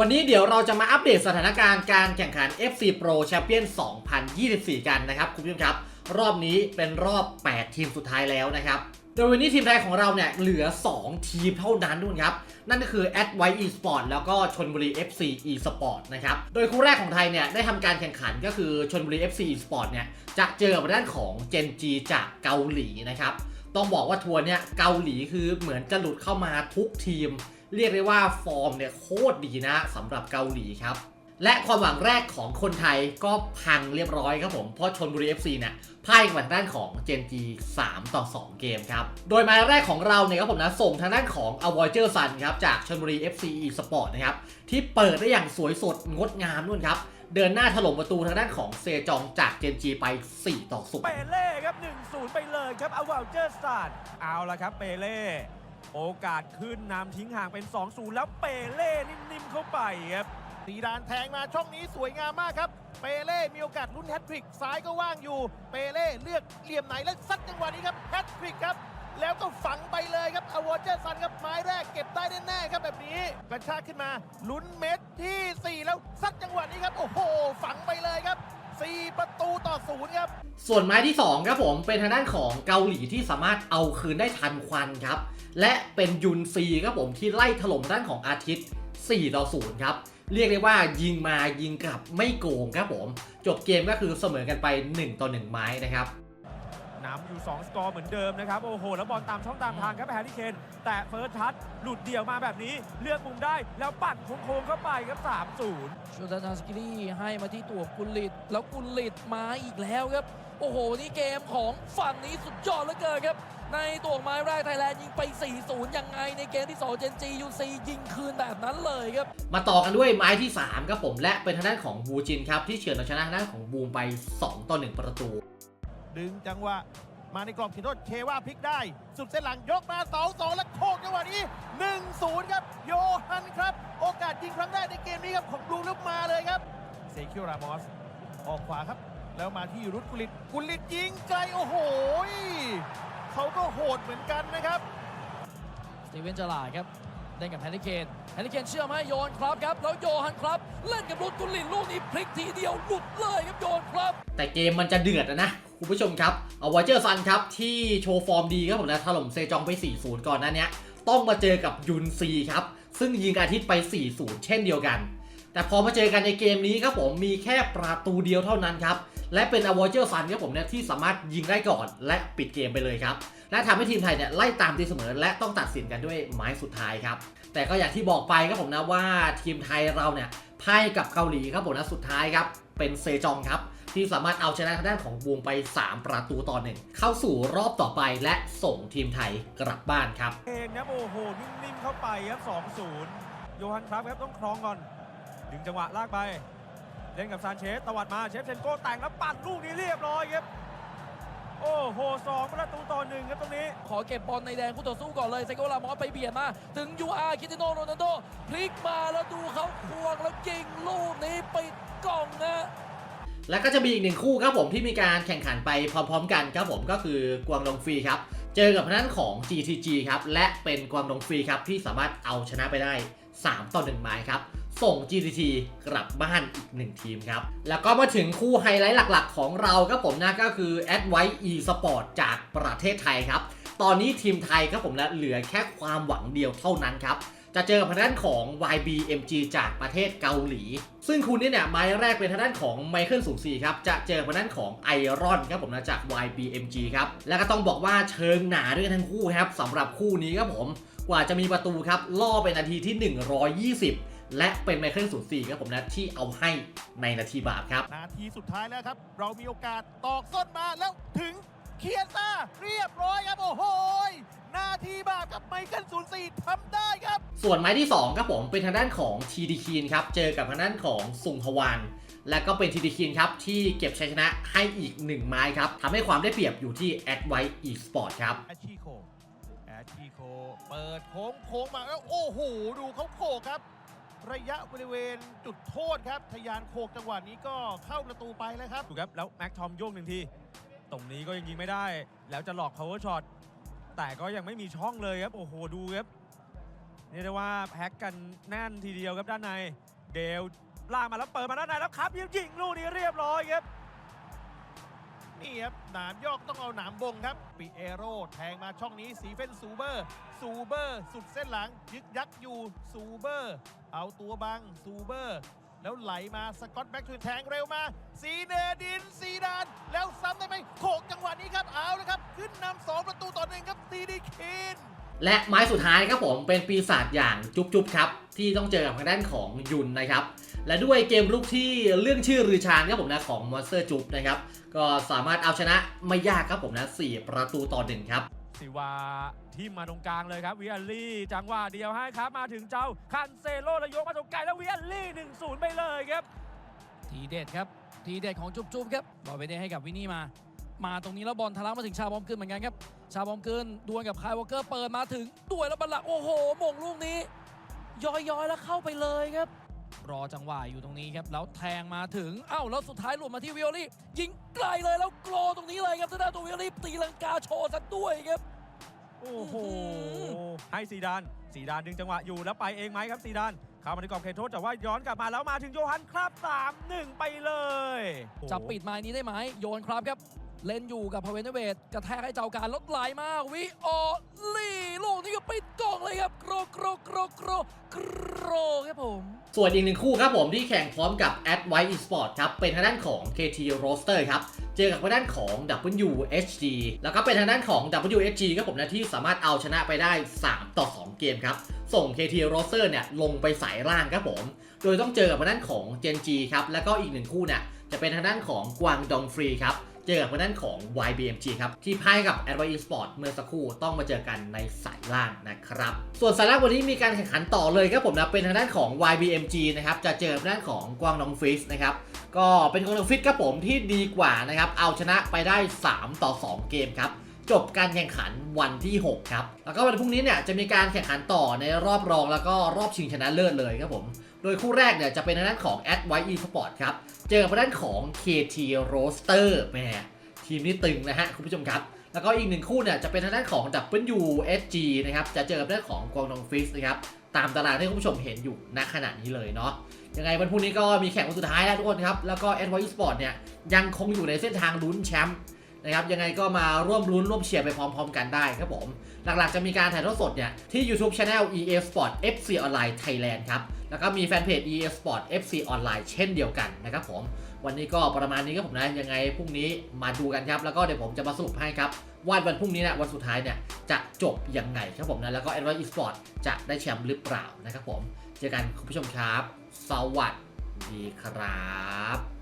วันนี้เดี๋ยวเราจะมาอัปเดตสถานการณ์การแข่งขัน FC Pro Champion 2024 กันนะครับ คุณผู้ชมครับ รอบนี้เป็นรอบ 8 ทีมสุดท้ายแล้วนะครับโดยวันนี้ทีมไทยของเราเนี่ยเหลือ 2 ทีมเท่านั้นทุกคนครับ นั่นก็คือ a d w i Esport แล้วก็ชนบุรี FC Esport นะครับ โดยคู่แรกของไทยเนี่ยได้ทำการแข่งขันก็คือชนบุรี FC Esport เนี่ยจะเจอกับด้านของ Gen G จากเกาหลีนะครับ ต้องบอกว่าทัวร์เนี่ยเกาหลีคือเหมือนจะหลุดเข้ามาทุกทีม เรียกได้ว่าฟอร์มเนี่ยโคตรดีนะสำหรับเกาหลีครับ และความหวังแรกของคนไทยก็พังเรียบร้อยครับผมเพราะชนบุรี FC เนี่ยพ่ายกับทางด้านของเจนจี3ต่อ 2 เกมครับ โดยมาแรกของเราเนี่ยครับผมนะส่งทางด้านของ a v o y e r Sun ครับจากชนบุรี FC Sport นะครับที่เปิดได้อย่างสวยสดงดงามนู่นครับเดินหน้าถล่มประตูทางด้านของเซจองจากเจนจีไป 4 ต่อ0เปเล่ครับ 1-0 ไปเลยครับอาวาเจอร์สตาร์เอาละครับเปเล่ โอกาสขึ้นนำทิ้งห่างเป็น 2-0 แล้วเปเล่นิ่มๆเข้าไปครับสีดานแทงมาช่องนี้สวยงามมากครับ เปเล่ มีโอกาสลุ้นแฮตทริกซ้ายก็ว่างอยู่ เปเล่เลือกเหลี่ยมไหนแล้วซัดจังหวะนี้ครับแฮตทริกครับ แล้วก็ฝังไปเลยครับอวอร์เจอร์ซันครับไม้แรกเก็บได้แน่ๆครับแบบนี้กระชากขึ้นมาลุ้นเม็ดที่ 4 แล้วซัดจังหวะนี้ครับโอ้โห ฝังไปเลยครับ 4 ประตูต่อศูนย์ครับส่วนไม้ที่2ครับผมเป็นทางด้านของเกาหลีที่สามารถเอาคืนได้ทันควันครับ และเป็นยุนซีครับผมที่ไล่ถล่มด้านของอาทิตย์ 4 ต่อ 0 ครับ เรียกได้ว่ายิงมายิงกลับไม่โกงครับผม จบเกมก็คือเสมอกันไป 1 ต่อ 1 ไม้นะครับ นำอยู่ 2 สกอร์เหมือนเดิมนะครับ โอ้โห แล้วบอลตามช่องตามทางครับแฮร์รี่เคน แต่เฟิร์สทัชหลุดเดี่ยวมาแบบนี้ เลือกมุมได้แล้วปั่นโค้งๆเข้าไปครับ 3-0ชูดานาสกิลี่ให้มาที่ตัวกุลิต แล้วกุลิตมาอีกแล้วครับ โอ้โห นี่เกมของฝั่งนี้สุดยอดเหลือเกินครับในตัวไม้แรกไทยแลนด์ยิงไป 4-0 ยังไง ในเกมที่ 2 เจนจียูซียิงคืนแบบนั้นเลยครับ มาต่อกันด้วยไม้ที่ 3 ครับผมและเป็นทางด้านของบูจินครับ ที่เฉือนเอาชนะทางด้านของบูมไป 2 ต่อ 1 ประตู ดึงจังหวะมาในกรอบขีดโทษเคว่าพลิกได้ สุดเส้นหลังยกมา2-2แล้วโคกจังหวะนี้ 1-0 ครับ โยฮันครับ โอกาสยิงครั้งแรกในเกมนี้ครับของบลูลุกมาเลยครับเซคิวรามอส ออกขวาครับ แล้วมาที่รุดกุลิตกุลิตยิงไกลโอ้โหเขาก็โหดเหมือนกันนะครับสตีเวนจลาครับ เล่นกับแฮร์รี่เคนแฮร์รี่เคนเชื่อไหมโยนครับครับ แล้วโยฮันครับ เล่นกับรุดกุลินลูกนี้พลิกทีเดียวหลุดเลยครับโยนครับ แต่เกมมันจะเดือดนะคุณผู้ชมครับ เอาวอเจอร์ซันครับ ที่โชว์ฟอร์มดีครับผมนะถล่มเซจองไป 4-0 ก่อนหนั้นเนี้ยต้องมาเจอกับยุนซีครับ ซึ่งยิงอาทิตย์ไป 4-0 เช่นเดียวกัน แต่พอมาเจอกันในเกมนี้ครับผมมีแค่ประตูเดียวเท่านั้นครับและเป็นอวอเจอร์ซันครับผมเนี่ยที่สามารถยิงได้ก่อนและปิดเกมไปเลยครับและทำให้ทีมไทยเนี่ยไล่ตามตีเสมอ และต้องตัดสินกันด้วยไม้สุดท้ายครับแต่ก็อย่างที่บอกไปครับผมนะว่าทีมไทยเราเนี่ยพ่ายกับเกาหลีครับผมนะสุดท้ายครับเป็นเซจองครับที่สามารถเอาชนะทางด้านของบูมไป 3 ประตูต่อหนึ่งเข้าสู่รอบต่อไปและส่งทีมไทยกลับบ้านครับเองครับโอ้โหนิ่มๆเข้าไปครับ2-0โยฮันครับครับต้องครองก่อน ดึงจังหวะลากไป เล่นกับซานเชสตวัดมาเชฟเซนโก้แต่งแล้วปั่นลูกนี้เรียบร้อยครับ โอ้โหสองประตูต่อหนึ่งครับตรงนี้ ขอเก็บบอลในแดงคู่ต่อสู้ก่อนเลยไซโกลามอสไปเบียดมา ถึงยูอาร์คิติโนโรนัลโดพลิกมาแล้วดูเขาควงแล้วยิงลูกนี้ปิดกล่องนะและก็จะมีอีกหนึ่งคู่ครับผมที่มีการแข่งขันไปพร้อมๆ กันครับผมก็คือกวางดงฟรีครับ เจอกับทางด้านของ GTG ครับ และเป็นกวางดงฟรีครับที่สามารถเอาชนะไปได้ 3 ต่อ1ไม้ครับ ส่ง GTT กลับบ้านอีก1ทีมครับ แล้วก็มาถึงคู่ไฮไลท์หลักๆ ของเราครับผมนะก็คือ a d w i e Sport จากประเทศไทยครับ ตอนนี้ทีมไทยครับผมนะเหลือแค่ความหวังเดียวเท่านั้นครับ จะเจอกับทางด้านของ YBMG จากประเทศเกาหลี ซึ่งคู่นี้เนี่ยไม้แรกเป็นทางด้านของไมเคิลสูสีครับ จะเจอกับทางด้านของไอรอนครับผมนะจาก YBMG ครับ แล้วก็ต้องบอกว่าเชิงหนาด้วยกันทั้งคู่ครับสำหรับคู่นี้ครับผม กว่าจะมีประตูครับล่อเป็นนาทีที่ 120 และเป็นไมเคิลสูสีครับผมนะที่เอาให้ในนาทีบาปครับ นาทีสุดท้ายแล้วครับ เรามีโอกาสตอกส้นมาแล้วถึงเคียซ่าเรียบร้อยครับโอ้โหยนาทีบาปกับไมเคิลศูนย์สี่ทำได้ครับ ส่วนไม้ที่2ครับผมเป็นทางด้านของทีดีคีนครับเจอกับทางด้านของสุงทวานและก็เป็นทีดีคีนครับ ที่เก็บชัยชนะให้อีก1ไม้ครับทำให้ความได้เปรียบอยู่ที่แอดไว e Sport ครับแอชชีโคแอชชีโคเปิดโค้งโค้งมาแล้วโอ้โหดูเขาโขกครับ ระยะบริเวณจุดโทษครับทะยานโคกจังหวะนี้ก็เข้าประตูไปแล้วครับ ถูกครับ แล้วแม็กทอมโยกหนึ่งที ตรงนี้ก็ยังยิงไม่ได้ แล้วจะหลอก power shot แต่ก็ยังไม่มีช่องเลยครับ โอ้โห ดูครับเรียกได้ว่าแพ็กกันแน่นทีเดียวครับด้านใน เดลล่างมาแล้วเปิดมาด้านในแล้วครับยิงยิงลูกนี้เรียบร้อยครับ นี่ครับหนามยอกต้องเอาหนามบงครับปีเอโร่แทงมาช่องนี้สีเฟนซูเบอร์ ซูเบอร์ สุดเส้นหลัง ยึกยักอยู่ซูเบอร์ เอาตัวบังซูเบอร์ แล้วไหลมาสกอตแบ็กทวินแทงเร็วมา สีเนดินซีดาน แล้วซ้ำได้ไหมโขกจังหวะนี้ครับเอาเลยครับ ขึ้นนำสองประตูต่อหนึ่งครับซีดีคินและไม้สุดท้ายครับผมเป็นปีศาจอย่างจุ๊บจุบครับ ที่ต้องเจอกับทางด้านของยุนนะครับ และด้วยเกมลุกที่เรื่องชื่อรือชาญครับผมนะของมอนสเตอร์จุ๊บนะครับก็สามารถเอาชนะไม่ยากครับผมนะ4ประตูต่อหนึ่งครับสิวาทีมมาตรงกลางเลยครับวิอัลลี่จังหวะเดียวให้ครับมาถึงเจ้าคันเซโลแล้วยกมาตรงไกลแล้ววิอัลลี่1 0ไปเลยครับ ทีเด็ดครับทีเด็ดของจุ๊บจุ๊บครับบอลไปได้ให้กับวินนี่มา มาตรงนี้แล้วบอลทะลักมาถึงชาบอมกึนเหมือนกันครับ ชาบอมกึนดวลกับคายวอลเกอร์เปิดมาถึงด้วยแล้วบัลลังก์โอ้โหหม่งลูกนี้ย้อยๆแล้วเข้าไปเลยครับ รอจังหวะอยู่ตรงนี้ครับ แล้วแทงมาถึง เอ้า แล้วสุดท้ายหลุดมาที่วิโอลี่ ยิงไกลเลยแล้วโกลตรงนี้เลยครับทางด้านตัววิโอลี่ตีลังกาโชว์ซะด้วยครับ โอ้โหอื้อหือให้ซีดาน ซีดานดึงจังหวะอยู่แล้วไปเองไหมครับซีดานเข้ามาในกรอบเขตโทษแต่ว่าย้อนกลับมาแล้วมาถึงโยฮันครับ3-1 ไปเลยโอ้โหจะปิดไม้นี้ได้ไหมโยนครับครับ เล่นอยู่กับพาเวนเวทกระแทกให้เจ้าการลดไหลมากวิโอลี่ลูกนี้ก็ปิดกล่องเลยครับโกรโกรโกรโกรโกรครับผม ส่วนอีกหนึ่งคู่ครับผมที่แข่งพร้อมกับ a d w i t e Esport ครับ เป็นทางด้านของ KT Roster ครับ เจอกับทางด้านของ WHG แล้วก็เป็นทางด้านของ WHG ครับผมนะที่สามารถเอาชนะไปได้ 3 ต่อ 2 เกมครับ ส่ง KT Roster เนี่ยลงไปสายล่างครับผม โดยต้องเจอกับทางด้านของ Gen G ครับ แล้วก็อีกหนึ่งคู่เนี่ยจะเป็นทางด้านของกวางดองฟรีครับ เจอกับด้านของ YBMG ครับ ที่พ่ายกับ a d v i c e Sport เมื่อสักครู่ต้องมาเจอกันในสายล่างนะครับ ส่วนสายล่างวันนี้มีการแข่งขันต่อเลยครับผมนะ เป็นทางด้านของ YBMG นะครับจะเจอกับด้านของกวางดองฟิสนะครับก็เป็นกวางดองฟิสครับผมที่ดีกว่านะครับเอาชนะไปได้ 3 ต่อ 2 เกมครับจบการแข่งขันวันที่ 6 ครับ แล้วก็วันพรุ่งนี้เนี่ยจะมีการแข่งขันต่อในรอบรองแล้วก็รอบชิงชนะเลิศเลยครับผม ดยคู่แรกเนี่ยจะเป็นทางด้านของ a d w i e Sport ครับ เจอกับทางด้านของ KT Roaster แหม่ทีมนี้ตึงนะฮะคุณผู้ชมครับ แล้วก็อีกหนึ่งคู่เนี่ยจะเป็นทางด้านของ WSG นะครับจะเจอกับทางด้านของกวางดองฟิสนะครับตามตารางที่คุณผู้ชมเห็นอยู่ณขณะนี้เลยเนาะยังไงวันพรุ่งนี้ก็มีแข่งวันสุดท้ายแล้วทุกคนครับแล้วก็ a d w i Esport เนี่ยยังคงอยู่ในเส้นทางลุ้นแชมป์ นะครับยังไงก็มาร่วมลุ้นร่วมเชียร์ไปพร้อมๆ กันได้ครับผม หลักๆจะมีการถ่ายทอดสดเนี่ย ที่ YouTube Channel EA Sport FC Online Thailand ครับ แล้วก็มีแฟนเพจ EA Sport FC Online เช่นเดียวกันนะครับผม วันนี้ก็ประมาณนี้ครับผมนะ ยังไงพรุ่งนี้มาดูกันครับ แล้วก็เดี๋ยวผมจะมาสรุปให้ครับว่าวันพรุ่งนี้เนะวันสุดท้ายเนี่ยจะจบยังไงครับผมนะแล้วก็ a d v a n c e Esport จะได้แชมป์หรือเปล่านะครับผม เจอกันคุณผู้ชมครับ สวัสดีครับ